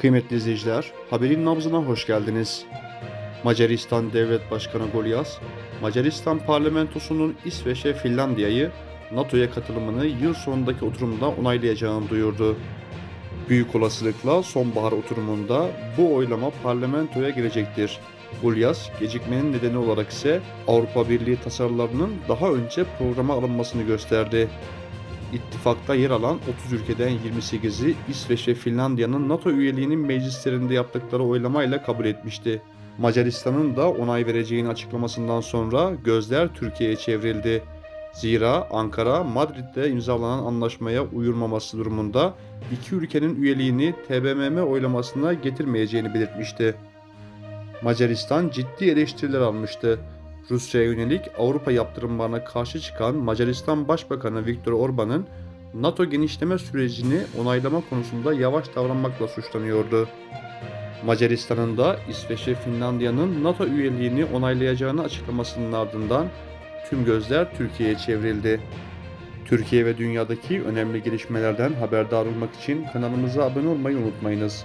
Kıymetli izleyiciler, haberin nabzına hoş geldiniz. Macaristan Devlet Başkanı Golyas, Macaristan parlamentosunun İsveç ve Finlandiya'yı NATO'ya katılımını yıl sonundaki oturumda onaylayacağını duyurdu. Büyük olasılıkla sonbahar oturumunda bu oylama parlamentoya girecektir. Gulyas, gecikmenin nedeni olarak ise Avrupa Birliği tasarılarının daha önce programa alınmasını gösterdi. İttifakta yer alan 30 ülkeden 28'i İsveç ve Finlandiya'nın NATO üyeliğinin meclislerinde yaptıkları oylamayla kabul etmişti. Macaristan'ın da onay vereceğini açıklamasından sonra gözler Türkiye'ye çevrildi. Zira Ankara, Madrid'de imzalanan anlaşmaya uyulmaması durumunda iki ülkenin üyeliğini TBMM oylamasına getirmeyeceğini belirtmişti. Macaristan ciddi eleştiriler almıştı. Rusya'ya yönelik Avrupa yaptırımlarına karşı çıkan Macaristan Başbakanı Viktor Orban'ın NATO genişleme sürecini onaylama konusunda yavaş davranmakla suçlanıyordu. Macaristan'ın da İsveç ve Finlandiya'nın NATO üyeliğini onaylayacağını açıklamasının ardından tüm gözler Türkiye'ye çevrildi. Türkiye ve dünyadaki önemli gelişmelerden haberdar olmak için kanalımıza abone olmayı unutmayınız.